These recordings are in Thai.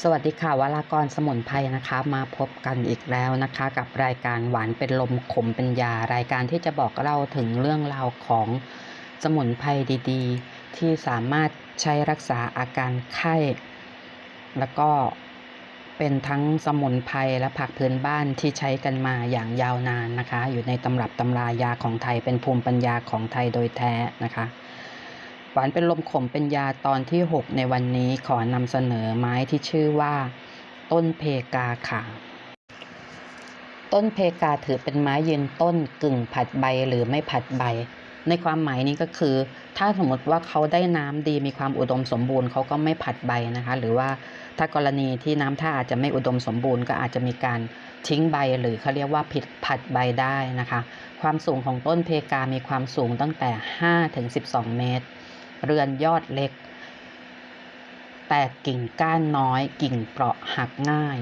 สวัสดีค่ะวรากรสมุนไพรนะคะ มาพบกันอีกแล้วนะคะ กับรายการหวานเป็นลมขมเป็นยารายการที่จะบอกเล่าถึงเรื่องราวของสมุนไพรดีๆ ที่สามารถใช้รักษาอาการไข้ แล้วก็เป็นทั้งสมุนไพรและผักพื้นบ้านที่ใช้กันมาอย่างยาวนานนะคะ อยู่ในตำรับตำรายาของไทยเป็นภูมิปัญญาของไทยโดยแท้นะคะ หวานเป็นลมขมเป็นยาตอนที่ 6 ในวันนี้ขอนำเสนอไม้ที่ชื่อว่า ต้นเพกาค่ะ ต้นเพกาถือเป็นไม้ยืนต้นกึ่งผัดใบหรือไม่ผัดใบ ในความหมายนี้ก็คือ ถ้าสมมติว่าเขาได้น้ำดีมีความอุดมสมบูรณ์เขาก็ไม่ผัดใบนะคะ หรือว่าถ้ากรณีที่น้ำท่าอาจจะไม่อุดมสมบูรณ์ก็อาจจะมีการทิ้งใบหรือเขาเรียกว่าผิดผัดใบได้นะคะ ความสูงของต้นเพกามีความสูงตั้งแต่5ถึง12 เมตร เรือนยอดเล็ก แตกกิ่งก้านน้อยกิ่งเปราะหักง่าย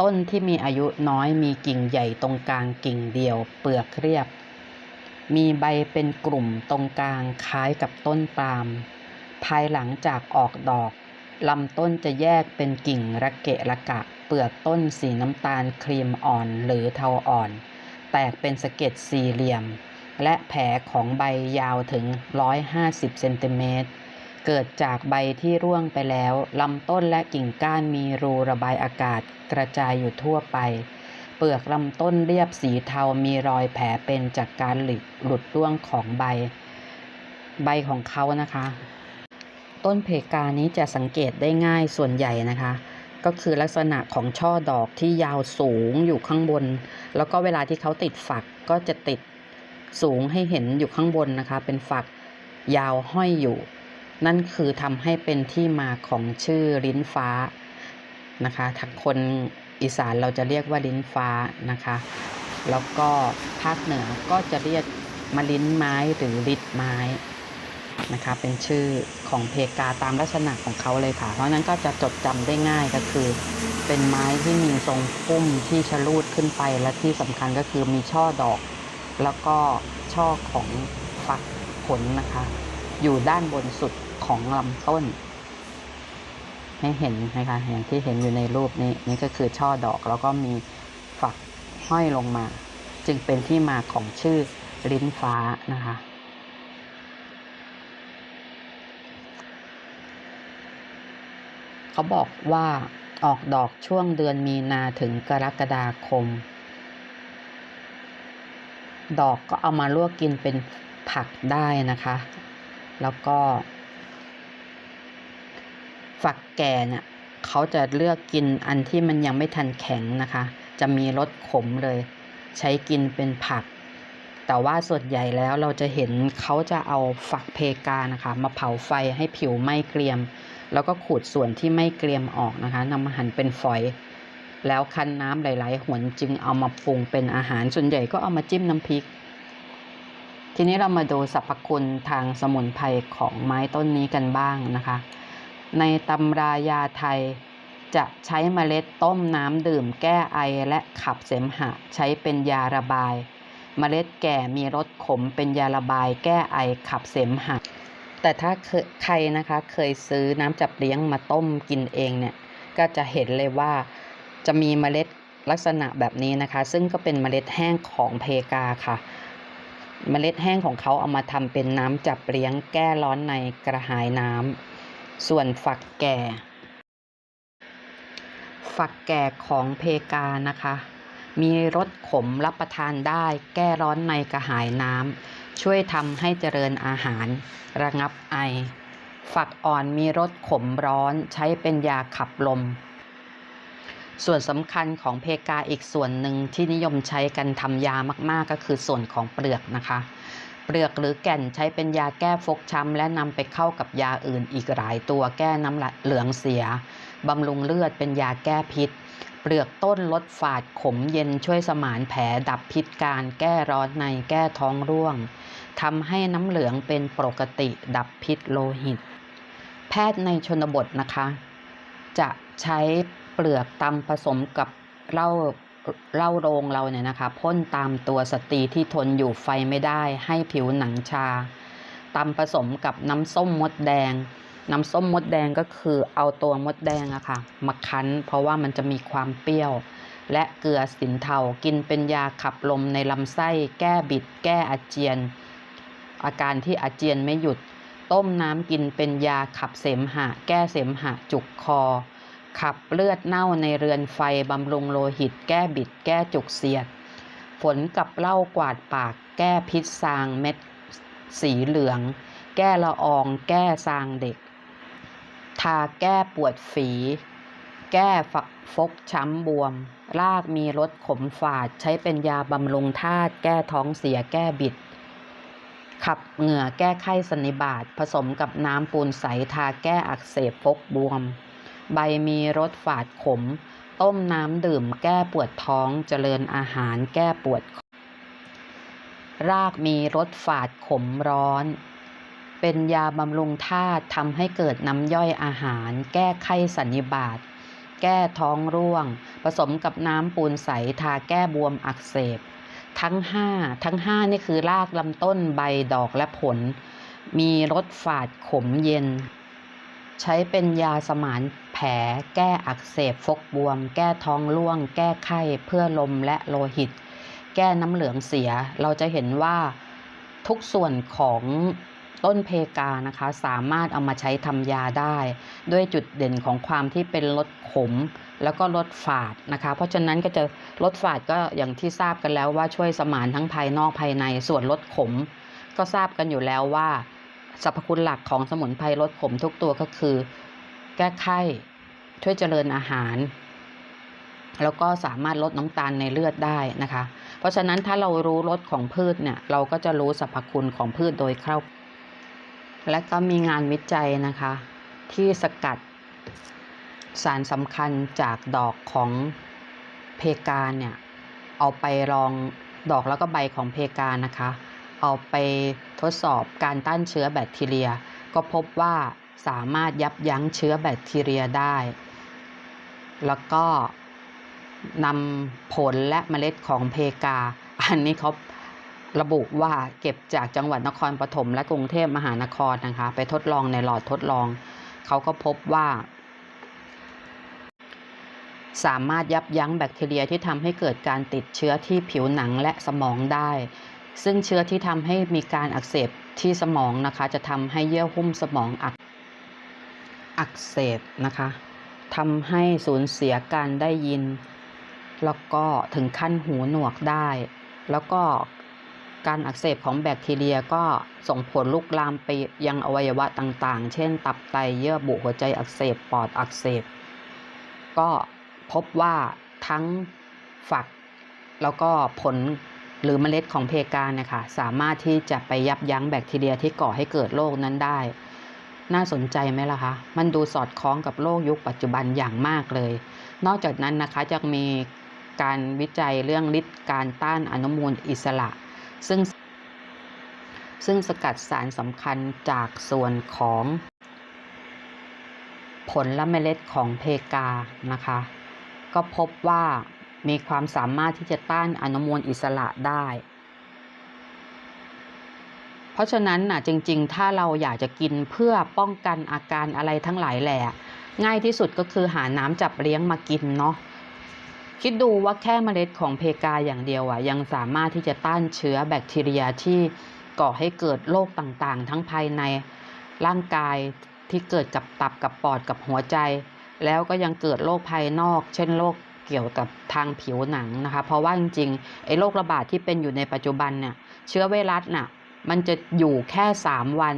ต้นที่มีอายุน้อยมีกิ่งใหญ่ตรงกลางกิ่งเดียวเปลือกเรียบ มีใบเป็นกลุ่มตรงกลางคล้ายกับต้นปาล์มภายหลังจากออกดอกลำต้นจะแยกเป็นกิ่งระเกะระกะ เปลือกต้นสีน้ำตาลครีมอ่อนหรือเทาอ่อน แตกเป็นสะเก็ดสี่เหลี่ยม และแผลของใบยาวถึง 150 เซนติเมตร เกิดจากใบที่ร่วงไปแล้ว ลำต้นและกิ่งก้านมีรูระบายอากาศกระจายอยู่ทั่วไป เปลือกลำต้นเรียบสีเทามีรอยแผลเป็นจากการหลุดหลุดร่วงของใบ ใบของเขานะคะ ต้นเพกานี้จะสังเกตได้ง่ายส่วนใหญ่นะคะก็คือลักษณะของช่อดอกที่ยาวสูงอยู่ข้างบน แล้วก็เวลาที่เขาติดฝักก็จะติด สูงให้เห็นอยู่ข้างบนนะคะ เป็นฝักยาวห้อยอยู่ นั่นคือทำให้เป็นที่มาของชื่อลิ้นฟ้านะคะทางคนอีสานเราจะเรียกว่าลิ้นฟ้านะคะ แล้วก็ภาคเหนือก็จะเรียกมะลิ้นไม้หรือลิดไม้นะคะ เป็นชื่อของเพกาตามลักษณะของเขาเลยค่ะ เพราะฉะนั้นก็จะจดจำได้ง่ายก็คือ เป็นไม้ที่มีทรงพุ่มที่ชะลูดขึ้นไปและที่สำคัญก็คือมีช่อดอก แล้วก็ช่อของฝักผลนะคะ อยู่ด้านบนสุดของลำต้น ให้เห็นนะคะอย่างที่เห็นอยู่ในรูปนี้นี่ก็คือช่อดอกแล้วก็มีฝักห้อยลงมา จึงเป็นที่มาของชื่อลิ้นฟ้านะคะเขาบอกว่าออกดอกช่วงเดือนมีนาถึงกรกฎาคม ดอกก็เอามาลวกกินเป็นผักได้นะคะ แล้วก็ ฝักแก่เนี่ยเขาจะเลือกกินอันที่มันยังไม่ทันแข็งนะคะ จะมีรสขมเลย ใช้กินเป็นผัก แต่ว่าส่วนใหญ่แล้วเราจะเห็นเขาจะเอาฝักเพกานะคะ มาเผาไฟให้ผิวไหม้เกรียม แล้วก็ขูดส่วนที่ไม่เกรียมออกนะคะนำมาหั่นเป็นฝอย แล้วคั้นน้ำหลาย ๆ หนจึงเอามาปรุงเป็นอาหารส่วนใหญ่ก็เอามาจิ้มน้ำพริก ทีนี้เรามาดูสรรพคุณทางสมุนไพรของไม้ต้นนี้กันบ้างนะคะ ในตำรายาไทยจะใช้เมล็ดต้มน้ำดื่มแก้ไอและขับเสมหะ ใช้เป็นยาระบาย เมล็ดแก่มีรสขมเป็นยาระบาย แก้ไอขับเสมหะ แต่ถ้าใครนะคะเคยซื้อน้ำจับเลี้ยงมาต้มกินเองเนี่ยก็จะเห็นเลยว่า จะมีเมล็ดลักษณะแบบนี้นะคะ ซึ่งก็เป็นเมล็ดแห้งของเพกาค่ะ เมล็ดแห้งของเขาเอามาทำเป็นน้ำจับเลี้ยงแก้ร้อนในกระหายน้ำส่วนฝักแก่ ฝักแก่ของเพกานะคะ มีรสขมรับประทานได้แก้ร้อนในกระหายน้ำช่วยทำให้เจริญอาหาร ระงับไอ ฝักอ่อนมีรสขมร้อนใช้เป็นยาขับลม ส่วนสำคัญของเพกาอีกส่วนหนึ่งที่นิยมใช้กันทำยามากๆก็คือส่วนของเปลือกนะคะ เปลือกหรือแก่นใช้เป็นยาแก้ฟกช้ำและนำไปเข้ากับยาอื่นอีกหลายตัวแก้น้ำเหลืองเสียบำรุงเลือดเป็นยาแก้พิษ เปลือกต้นลดฝาดขมเย็นช่วยสมานแผลดับพิษการแก้ร้อนในแก้ท้องร่วงทำให้น้ำเหลืองเป็นปกติดับพิษโลหิต แพทย์ในชนบทนะคะ จะใช้ เปลือกตำผสมกับเหล้าเหล้าโรงเราเนี่ยนะคะพ่นตามตัวสตรีที่ทนอยู่ไฟไม่ได้ให้ผิวหนังชาตำผสมกับน้ำส้มมดแดง น้ำส้มมดแดงก็คือเอาตัวมดแดงอะค่ะมาคั้น เพราะว่ามันจะมีความเปรี้ยว และเกลือสินเทากินเป็นยาขับลมในลำไส้แก้บิด แก้อาเจียน อาการที่อาเจียนไม่หยุด ต้มน้ำกินเป็นยาขับเสมหะ แก้เสมหะจุกคอ ขับเลือดเน่าในเรือนไฟบำรุงโลหิต แก้บิด แก้จุกเสียด ฝนกับเหล้ากวาดปาก แก้พิษซางเม็ดสีเหลือง แก้ละออง แก้ซางเด็ก ทาแก้ปวดฝี แก้ฟกช้ำบวม รากมีรสขมฝาด ใช้เป็นยาบำรุงธาตุ แก้ท้องเสีย แก้บิด ขับเหงื่อ แก้ไข้สนนิบาตผสมกับน้ำปูนใส ทาแก้อักเสบฟกบวม ใบมีรสฝาดขม ต้มน้ำดื่มแก้ปวดท้องเจริญอาหารแก้ปวด รากมีรสฝาดขมร้อน เป็นยาบำรุงธาตุทำให้เกิดน้ำย่อยอาหาร แก้ไข้สันนิบาตแก้ท้องร่วง ผสมกับน้ำปูนใสทาแก้บวมอักเสบ ทั้งห้าทั้งห้านี่คือรากลำต้นใบดอกและผล มีรสฝาดขมเย็น ใช้เป็นยาสมาน ผล แก้อักเสบฟกบวม แก้ท้องร่วง แก้ไข้เพื่อลมและโลหิต แก้น้ำเหลืองเสีย เราจะเห็นว่าทุกส่วนของต้นเพกานะคะ สามารถเอามาใช้ทำยาได้ ด้วยจุดเด่นของความที่เป็นลดขม แล้วก็ลดฝาดนะคะ เพราะฉะนั้นก็จะลดฝาดก็อย่างที่ทราบกันแล้วว่าช่วยสมานทั้งภายนอกภายในส่วนลดขม ก็ทราบกันอยู่แล้วว่าสรรพคุณหลักของสมุนไพรลดขมทุกตัวก็คือ แก้ไข้ ช่วยเจริญอาหาร แล้วก็สามารถลดน้ำตาลในเลือดได้นะคะ เพราะฉะนั้นถ้าเรารู้รสของพืชเนี่ย เราก็จะรู้สรรพคุณของพืชโดยคร่าวและก็มีงานวิจัยนะคะ ที่สกัดสารสำคัญจากดอกของเพกาเนี่ย เอาไปลองดอกแล้วก็ใบของเพกานะคะ เอาไปทดสอบการต้านเชื้อแบคทีเรีย ก็พบว่าสามารถยับยั้งเชื้อแบคทีเรียได้ แล้วก็นำผลและเมล็ดของเพกา อันนี้เขาระบุว่าเก็บจากจังหวัดนครปฐมและกรุงเทพมหานครนะคะ ไปทดลองในหลอดทดลอง เขาก็พบว่า สามารถยับยั้งแบคทีเรียที่ทำให้เกิดการติดเชื้อที่ผิวหนังและสมองได้ ซึ่งเชื้อที่ทำให้มีการอักเสบที่สมองนะคะ จะทำให้เยื่อหุ้มสมองอักอักเสบนะคะ ทำให้สูญเสียการได้ยิน แล้วก็ถึงขั้นหูหนวกได้ แล้วก็การอักเสบของแบคทีเรียก็ส่งผลลุกลามไปยังอวัยวะต่างๆ เช่น ตับไตเยื่อบุหัวใจอักเสบปอดอักเสบ ก็พบว่าทั้งฝัก แล้วก็ผลหรือเมล็ดของเพกาเนี่ยค่ะสามารถที่จะไปยับยั้งแบคทีเรียที่ก่อให้เกิดโรคนั้นได้ น่าสนใจไหมล่ะคะ มันดูสอดคล้องกับโลกยุคปัจจุบันอย่างมากเลย นอกจากนั้นนะคะจะมีการวิจัยเรื่องฤทธิ์การต้านอนุมูลอิสระ ซึ่ง ซึ่งสกัดสารสำคัญจากส่วนของผลและเมล็ดของเพกานะคะ ก็พบว่ามีความสามารถที่จะต้านอนุมูลอิสระได้ ราะฉะนั้นน่ะจริง ๆ ถ้าเราอยากจะกินเพื่อป้องกันอาการอะไรทั้งหลายแหละง่ายที่สุดก็คือหาน้ำจับเลี้ยงมากินเนาะคิดดูว่าแค่เมล็ดของเพกาอย่างเดียวอะยังสามารถที่จะต้านเชื้อแบคทีเรียที่ก่อให้เกิดโรคต่างๆ ทั้งภายในร่างกายที่เกิดกับตับกับปอดกับหัวใจ แล้วก็ยังเกิดโรคภายนอก เช่นโรคเกี่ยวกับทางผิวหนังนะคะ เพราะว่าจริงๆไอ้โรคระบาดที่เป็นอยู่ในปัจจุบันเนี่ยเชื้อไวรัสน่ะ มันจะอยู่แค่ 3 วัน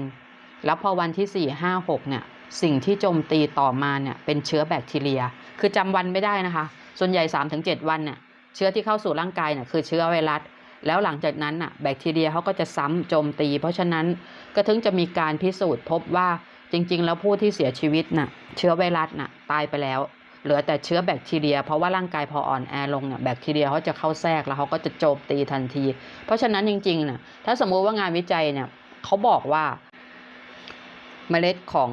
แล้วพอวันที่ 4 5 6 เนี่ย สิ่งที่โจมตีต่อมาเนี่ยเป็นเชื้อแบคทีเรีย คือจำวันไม่ได้นะคะ ส่วนใหญ่ 3-7 วันเนี่ยเชื้อที่เข้าสู่ร่างกายเนี่ยคือเชื้อไวรัส แล้วหลังจากนั้นน่ะแบคทีเรียเขาก็จะซ้ำโจมตี เพราะฉะนั้นก็ถึงจะมีการพิสูจน์พบว่าจริง ๆ แล้วผู้ที่เสียชีวิตน่ะเชื้อไวรัสน่ะตายไปแล้ว เหลือแต่เชื้อแบคทีเรีย เพราะว่าร่างกายพออ่อนแอลงเนี่ยแบคทีเรียเขาจะเข้าแทรกแล้วเขาก็จะโจมตีทันที เพราะฉะนั้นจริงๆน่ะถ้าสมมุติว่างานวิจัยเนี่ยเขาบอกว่า เมล็ดของ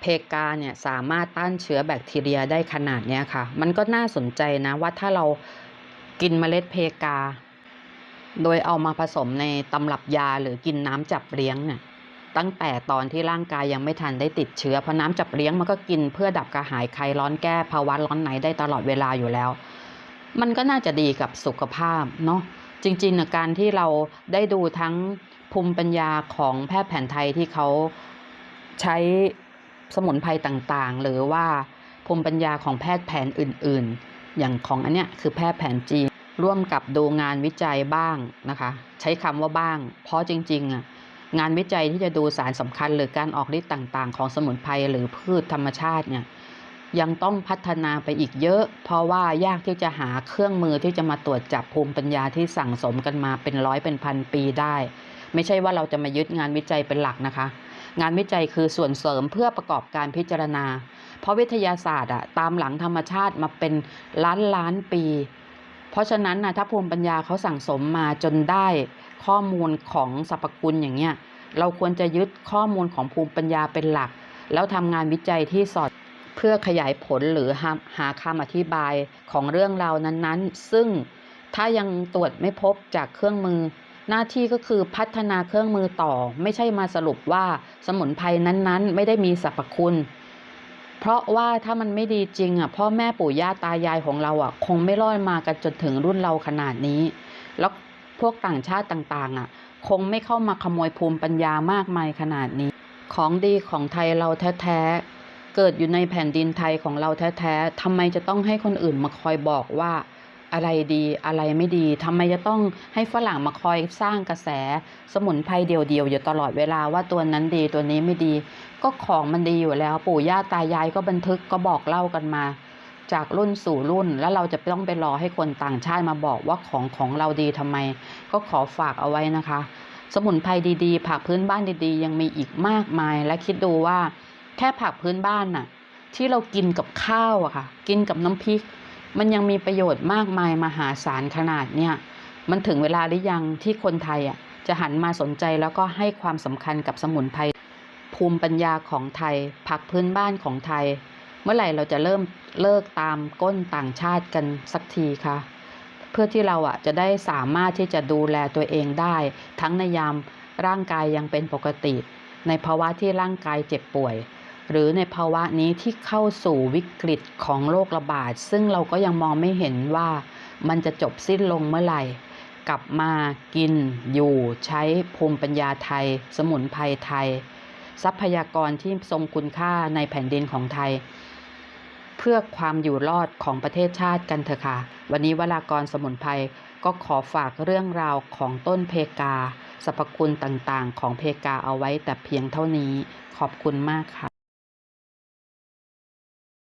เพกาเนี่ยสามารถต้านเชื้อแบคทีเรียได้ขนาดเนี้ยค่ะ มันก็น่าสนใจนะว่าถ้าเรากินเมล็ดเพกา โดยเอามาผสมในตำรับยาหรือกินน้ำจับเลี้ยงเนี่ย ตั้งแต่ตอนที่ร่างกายยังไม่ทันได้ติดเชื้อเพราะน้ำจับเลี้ยงมันก็กินเพื่อดับกระหายคลายร้อนแก้ภาวะร้อนในได้ตลอดเวลาอยู่แล้ว มันก็น่าจะดีกับสุขภาพเนาะจริงๆนะการที่เราได้ดูทั้งภูมิปัญญาของแพทย์แผนไทยที่เขาใช้สมุนไพรต่างๆ หรือว่าภูมิปัญญาของแพทย์แผนอื่นๆ อย่างของอันเนี้ยคือแพทย์แผนจีนร่วมกับดูงานวิจัยบ้างนะคะ ใช้คำว่าบ้าง เพราะจริงๆอะ งานวิจัยที่จะดูสารสำคัญหรือการออกฤทธิ์ต่างๆ ของสมุนไพรหรือพืชธรรมชาติเนี่ยยังต้องพัฒนาไปอีกเยอะ เพราะว่ายากที่จะหาเครื่องมือที่จะมาตรวจจับภูมิปัญญาที่สั่งสมกันมาเป็นร้อยเป็นพันปีได้ ไม่ใช่ว่าเราจะมายึดงานวิจัยเป็นหลักนะคะ งานวิจัยคือส่วนเสริมเพื่อประกอบการพิจารณา เพราะวิทยาศาสตร์อะตามหลังธรรมชาติมาเป็นล้านล้านปี เพราะฉะนั้นนะถ้าภูมิปัญญาเขาสั่งสมมาจนได้ ข้อมูลของสรรพคุณอย่างเงี้ยเราควรจะยึดข้อมูลของภูมิปัญญาเป็นหลัก แล้วทำงานวิจัยที่สอดเพื่อขยายผลหรือหาหาคำอธิบายของเรื่องราวนั้นๆ ซึ่งถ้ายังตรวจไม่พบจากเครื่องมือ หน้าที่ก็คือพัฒนาเครื่องมือต่อ ไม่ใช่มาสรุปว่าสมุนไพรนั้นๆ ไม่ได้มีสรรพคุณ เพราะว่าถ้ามันไม่ดีจริงอะพ่อแม่ปู่ย่าตายายของเราอะคงไม่รอดมากันจนถึงรุ่นเราขนาดนี้ แล้ว พวกต่างชาติต่างๆอะคงไม่เข้ามาขโมยภูมิปัญญามากมายขนาดนี้ ของดีของไทยเราแท้ๆ เกิดอยู่ในแผ่นดินไทยของเราแท้ๆทำไมจะต้องให้คนอื่นมาคอยบอกว่า อะไรดีอะไรไม่ดีทำไมจะต้องให้ฝรั่งมาคอยสร้างกระแส สมุนไพรเดียวๆอยู่ตลอดเวลาว่าตัวนั้นดีตัวนี้ไม่ดี ก็ของมันดีอยู่แล้ว ปู่ย่าตายายก็บันทึกก็บอกเล่ากันมา จากรุ่นสู่รุ่นแล้วเราจะต้องไปรอให้คนต่างชาติมาบอกว่าของของเราดีทำไม ก็ขอฝากเอาไว้นะคะ สมุนไพรดีๆ ผักพื้นบ้านดีๆ ยังมีอีกมากมาย และคิดดูว่าแค่ผักพื้นบ้านน่ะ ที่เรากินกับข้าวอะค่ะ กินกับน้ำพริก มันยังมีประโยชน์มากมายมหาศาลขนาดเนี่ยมันถึงเวลาหรือยังที่คนไทยอะจะหันมาสนใจแล้วก็ให้ความสำคัญกับสมุนไพรภูมิปัญญาของไทย ผักพื้นบ้านของไทย มื่อไหร่เราจะเริ่มเลิกตามก้นต่างชาติกันสักทีคะเพื่อที่เราอะจะได้สามารถที่จะดูแลตัวเองได้ ทั้งในยามร่างกายยังเป็นปกติ ในภาวะที่ร่างกายเจ็บป่วย หรือในภาวะนี้ที่เข้าสู่วิกฤตของโรคระบาด ซึ่งเราก็ยังมองไม่เห็นว่ามันจะจบสิ้นลงเมื่อไหร่ กลับมากินอยู่ใช้ภูมิปัญญาไทย สมุนไพรไทย ทรัพยากรที่ทรงคุณค่าในแผ่นดินของไทย เพื่อความอยู่รอดของประเทศชาติกันเถอะค่ะ วันนี้วรากรสมุนไพรก็ขอฝากเรื่องราวของต้นเพกาสรรพคุณต่างๆ ของเพกาเอาไว้แต่เพียงเท่านี้ ขอบคุณมากค่ะ